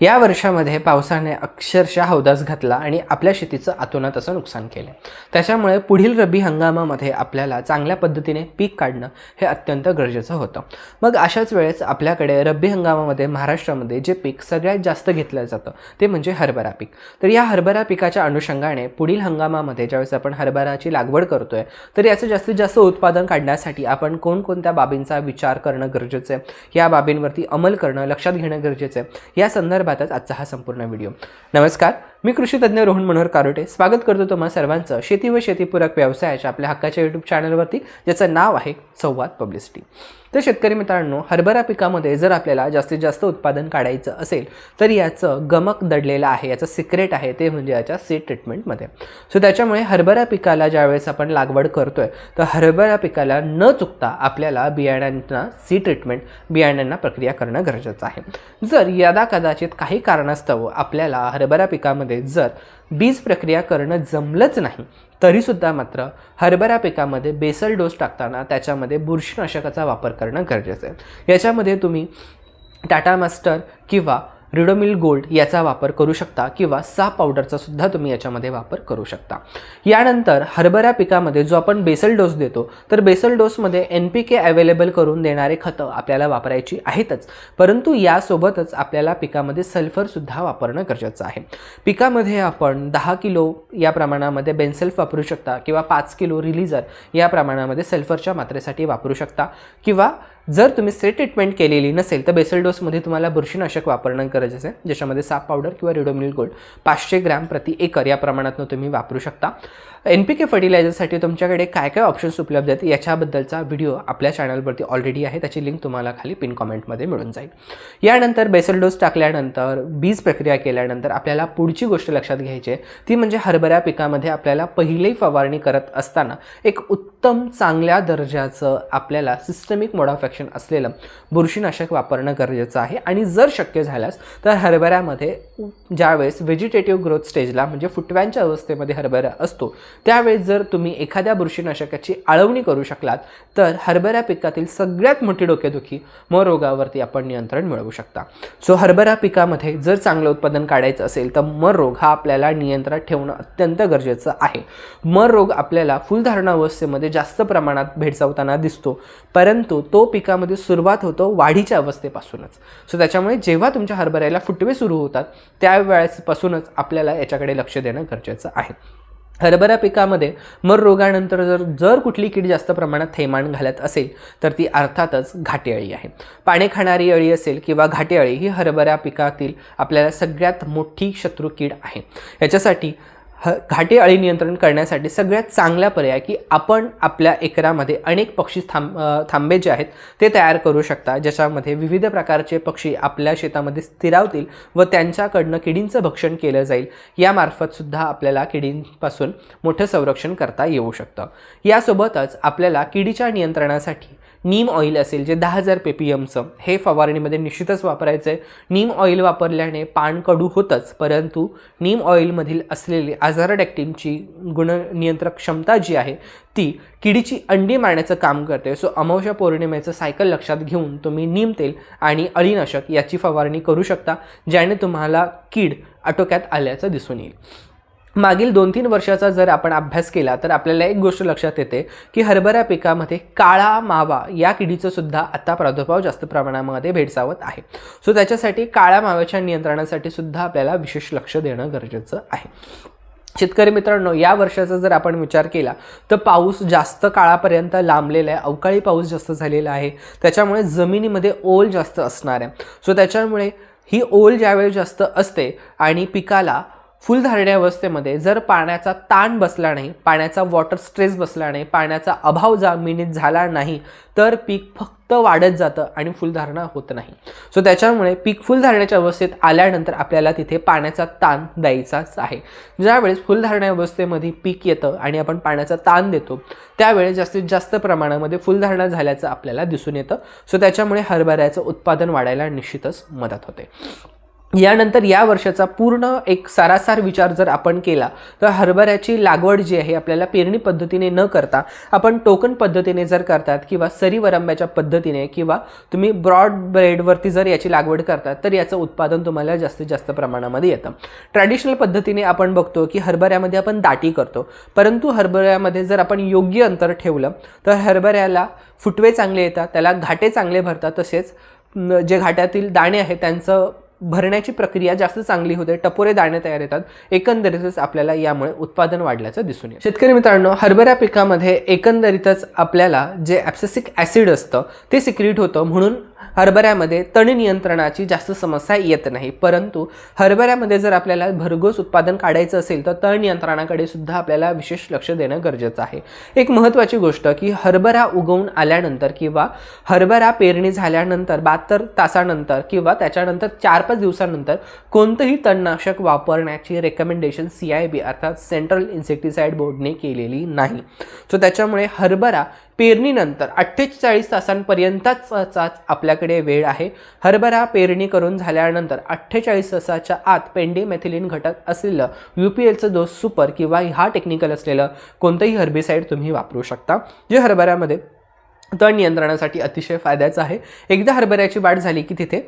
या वर्षामध्ये पावसाने अक्षरशः हौदास घातला आणि आपल्या शेतीचं अतोनात असं नुकसान केलं. त्याच्यामुळे पुढील रब्बी हंगामामध्ये आपल्याला चांगल्या पद्धतीने पीक काढणं हे अत्यंत गरजेचं होतं. मग अशाच वेळेस आपल्याकडे रब्बी हंगामामध्ये महाराष्ट्रामध्ये जे पीक सगळ्यात जास्त घेतलं जातं ते म्हणजे हरभरा पीक. तर या हरभरा पिकाच्या अनुषंगाने पुढील हंगामामध्ये ज्यावेळेस आपण हरभराची लागवड करतोय तर याचं जास्तीत जास्त उत्पादन काढण्यासाठी आपण कोणकोणत्या बाबींचा विचार करणं गरजेचं आहे या बाबींवरती अंमल करणं लक्षात घेणं गरजेचं आहे. या संदर्भात संदर्भातच आजचा हा संपूर्ण व्हिडिओ. नमस्कार. मी कृषीतज्ञ रोहन मनोहर कारोटे. स्वागत करतो तुम्हा सर्वांचं शेती व शेतीपूरक व्यवसायाच्या आपल्या हक्काच्या यूट्यूब चॅनलवरती ज्याचं नाव आहे संवाद पब्लिसिटी तर शेतकरी मित्रांनो हरभरा पिकामध्ये जर आपल्याला जास्तीत जास्त उत्पादन काढायचं असेल तर याचं गमक दडलेलं आहे याचं सिक्रेट आहे ते म्हणजे याच्या सीड ट्रीटमेंटमध्ये सो त्याच्यामुळे हरभरा पिकाला ज्यावेळेस आपण लागवड करतोय तर हरभरा पिकाला न चुकता आपल्याला बियाण्यांना सी ट्रीटमेंट बियाण्यांना प्रक्रिया करणं गरजेचं आहे. जर यदा कदाचित काही कारणास्तव आपल्याला हरभरा पिकामध्ये जर बीज प्रक्रिया करणं जमलंच नाही तरीसुद्धा मात्र हरभरा पिकामध्ये बेसल डोस टाकताना त्याच्यामध्ये बुरशीनाशकाचा वापर करणं गरजेचं आहे. याच्यामध्ये तुम्ही टाटा मास्टर किंवा रिडोमिल गोल्ड याचा वापर करू शकता किंवा सा पावडरचा सुद्धा तुम्ही याच्यामध्ये वापर करू शकता. यानंतर हरभरा पिकामध्ये जो आपण बेसल डोस देतो तर बेसल डोसमध्ये एन पी के अवेलेबल करून देणारे खतं आपल्याला वापरायची आहेतच. परंतु यासोबतच आपल्याला पिकामध्ये सल्फरसुद्धा वापरणं गरजेचं आहे. पिकामध्ये आपण दहा किलो या प्रमाणामध्ये बेन्सेल्फ वापरू शकता किंवा पाच किलो रिलीजर या प्रमाणामध्ये सल्फरच्या मात्रेसाठी वापरू शकता किंवा जर तुम्ही स्ट्रेट ट्रीटमेंट केलेली नसेल तर बेसल डोसमध्ये तुम्हाला बुरशीनाशक वापरणं गरजेचं आहे. ज्याच्यामध्ये साप पावडर किंवा रिडोमिल गोल्ड पाचशे ग्रॅम प्रति एकर या प्रमाणातनं तुम्ही वापरू शकता. एन पी के फर्टिलायझरसाठी तुमच्याकडे काय काय ऑप्शन्स उपलब्ध आहेत याच्याबद्दलचा व्हिडिओ आपल्या चॅनलवरती ऑलरेडी आहे. त्याची लिंक तुम्हाला खाली पिन कॉमेंटमध्ये मिळून जाईल. यानंतर बेसल डोस टाकल्यानंतर बीज प्रक्रिया केल्यानंतर आपल्याला पुढची गोष्ट लक्षात घ्यायची आहे. ती म्हणजे हरभऱ्या पिकामध्ये आपल्याला पहिली फवारणी करत असताना एक उत्तम उत्तम चांगल्या दर्जाचं आपल्याला सिस्टमिक मोड ऑफ ॲक्शन असलेलं बुरशीनाशक वापरणं गरजेचं आहे. आणि जर शक्य झाल्यास तर हरभऱ्यामध्ये ज्यावेळेस व्हेजिटेटिव्ह ग्रोथ स्टेजला म्हणजे फुटव्यांच्या अवस्थेमध्ये हरभरा असतो त्यावेळेस जर तुम्ही एखाद्या बुरशीनाशकाची आळवणी करू शकलात तर हरभरा पिकातील सगळ्यात मोठी डोकेदुखी म रोगावरती आपण नियंत्रण मिळवू शकता. सो हरभरा पिकामध्ये जर चांगलं उत्पादन काढायचं असेल तर मर रोग हा आपल्याला नियंत्रणात ठेवणं अत्यंत गरजेचं आहे. मर रोग आपल्याला फुलधारणा अवस्थेमध्ये जास्त प्रमाणात भेडसावताना दिसतो. परंतु तो पिकामध्ये सुरुवात होतो वाढीच्या अवस्थेपासूनच. सो त्याच्यामुळे जेव्हा तुमच्या हरभऱ्याला फुटवे सुरू होतात त्यावेळेसपासूनच आपल्याला याच्याकडे लक्ष देणं गरजेचं आहे. हरभरा पिकामध्ये मर रोगानंतर जर जर कुठली कीड जास्त प्रमाणात थैमान घालत असेल तर ती अर्थातच घाटे अळी आहे. पाणी खाणारी अळी असेल किंवा घाटे अळी ही हरभरा पिकातील आपल्याला सगळ्यात मोठी शत्रू कीड आहे. याच्यासाठी ह घाटे अळी नियंत्रण करण्यासाठी सगळ्यात चांगला पर्याय की आपण आपल्या एकरामध्ये अनेक पक्षी थांब थांबे जे आहेत ते तयार करू शकता ज्याच्यामध्ये विविध प्रकारचे पक्षी आपल्या शेतामध्ये स्थिरावतील व त्यांच्याकडनं किडींचं भक्षण केलं जाईल. यामार्फतसुद्धा आपल्याला किडींपासून मोठं संरक्षण करता येऊ शकतं. यासोबतच आपल्याला किडीच्या नियंत्रणासाठी नीम ऑइल असेल जे दहा हजार पेपीएमचं हे फवारणीमध्ये निश्चितच वापरायचं आहे नीम ऑइल वापरल्याने पान कडू होतंच परंतु नीम ऑइलमधील असलेली आजाराडॅक्टिनची गुणनियंत्रक क्षमता जी आहे ती किडीची अंडी मारण्याचं काम करते. सो अमावश्या पौर्णिमेचं सायकल लक्षात घेऊन तुम्ही नीम तेल आणि अळीनाशक याची फवारणी करू शकता ज्याने तुम्हाला कीड आटोक्यात आल्याचं दिसून येईल. मागील दोन तीन वर्षाचा जर आपण अभ्यास केला तर आपल्याला एक गोष्ट लक्षात येते की हरभरा पिकामध्ये काळा मावा या किडीचं सुद्धा आता प्रादुर्भाव जास्त प्रमाणामध्ये भेडसावत आहे. सो त्याच्यासाठी काळ्या माव्याच्या नियंत्रणासाठी सुद्धा आपल्याला विशेष लक्ष देणं गरजेचं आहे. शेतकरी मित्रांनो या वर्षाचा जर आपण विचार केला तर पाऊस जास्त काळापर्यंत लांबलेला आहे. अवकाळी पाऊस जास्त झालेला आहे. त्याच्यामुळे जमिनीमध्ये ओल जास्त असणार आहे. सो त्याच्यामुळे ही ओल ज्यावेळी जास्त असते आणि पिकाला फुलधारणी अवस्थेमध्ये जर पाण्याचा ताण बसला नाही पाण्याचा वॉटर स्ट्रेस बसला नाही पाण्याचा अभाव जमिनीत झाला नाही तर पीक फक्त वाढत जातं आणि फुलधारणा होत नाही. सो त्याच्यामुळे पीक फुलधारण्याच्या अवस्थेत आल्यानंतर आपल्याला तिथे पाण्याचा ताण द्यायचाच आहे. ज्यावेळेस फुलधारण्या अवस्थेमध्ये पीक येतं आणि आपण पाण्याचा ताण देतो त्यावेळेस जास्तीत जास्त प्रमाणामध्ये फुलधारणा झाल्याचं आपल्याला दिसून येतं. सो त्याच्यामुळे हरभऱ्याचं उत्पादन वाढायला निश्चितच मदत होते. यानंतर या वर्षाचा पूर्ण एक सारासार विचार जर आपण केला तर हरभऱ्याची लागवड जी आहे आपल्याला पेरणी पद्धतीने न करता आपण टोकन पद्धतीने जर करतात किंवा सरीवरंब्याच्या पद्धतीने किंवा तुम्ही ब्रॉड ब्रेडवरती जर याची लागवड करतात तर याचं उत्पादन तुम्हाला जास्तीत जास्त प्रमाणामध्ये येतं. ट्रॅडिशनल पद्धतीने आपण बघतो की हरभऱ्यामध्ये आपण दाटी करतो. परंतु हरभऱ्यामध्ये जर आपण योग्य अंतर ठेवलं तर हरभऱ्याला फुटवे चांगले येतात त्याला घाटे चांगले भरतात तसेच जे घाट्यातील दाणे आहेत त्यांचं भरण्याची प्रक्रिया जास्त चांगली होते टपोरे दाणे तयार येतात एकंदरीतच आपल्याला यामुळे उत्पादन वाढल्याचं दिसून येतं. शेतकरी मित्रांनो हरभरा पिकामध्ये एकंदरीतच आपल्याला जे ॲप्सेसिक ॲसिड असतं ते सिक्रिट होतं म्हणून हरभऱ्यामध्ये तण नियंत्रणाची जास्त समस्या येत नाही. परंतु हरभऱ्यामध्ये जर आपल्याला भरघोस उत्पादन काढायचं असेल तर तण नियंत्रणाकडे सुद्धा आपल्याला विशेष लक्ष देणं गरजेचं आहे. एक महत्त्वाची गोष्ट की हरभरा उगवून आल्यानंतर किंवा हरभरा पेरणी झाल्यानंतर बहात्तर तासानंतर किंवा त्याच्यानंतर चार पाच दिवसानंतर कोणतंही तणनाशक वापरण्याची रेकमेंडेशन सी आय बी अर्थात सेंट्रल इन्सेक्टिसाइड बोर्डने केलेली नाही. सो त्याच्यामुळे हरभरा पेरणीनंतर अठ्ठेचाळीस तासांपर्यंतच आपल्याकडे वेळ आहे. हरभरा पेरणी करून झाल्यानंतर अठ्ठेचाळीस तासाच्या आत पेंडीमेथिलिन घटक असलेलं यू पी एलचं डोस सुपर किंवा हा टेक्निकल असलेलं कोणतंही हर्बिसाईड तुम्ही वापरू शकता. जे हरभऱ्यामध्ये तण नियंत्रणासाठी अतिशय फायद्याचं आहे. एकदा हरभऱ्याची वाढ झाली की तिथे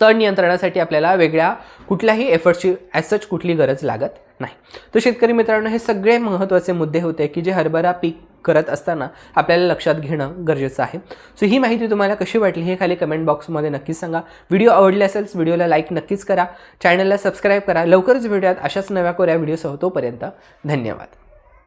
तण नियंत्रणासाठी आपल्याला वेगळ्या कुठल्याही एफर्टची ॲसच कुठली गरज लागत नाही. तर शेतकरी मित्रांनो हे सगळे महत्त्वाचे मुद्दे होते की जे हरभरा पीक करत असताना आपल्याला लक्षात घेणं गरजेचं आहे. सो ही माहिती तुम्हाला कशी वाटली हे खाली कमेंट बॉक्समध्ये नक्कीच सांगा. व्हिडिओ आवडले असेल व्हिडिओला लाईक नक्कीच करा. चॅनलला सबस्क्राईब करा. लवकरच भेटूयात अशाच नव्या कोऱ्या व्हिडिओसह तोपर्यंत धन्यवाद.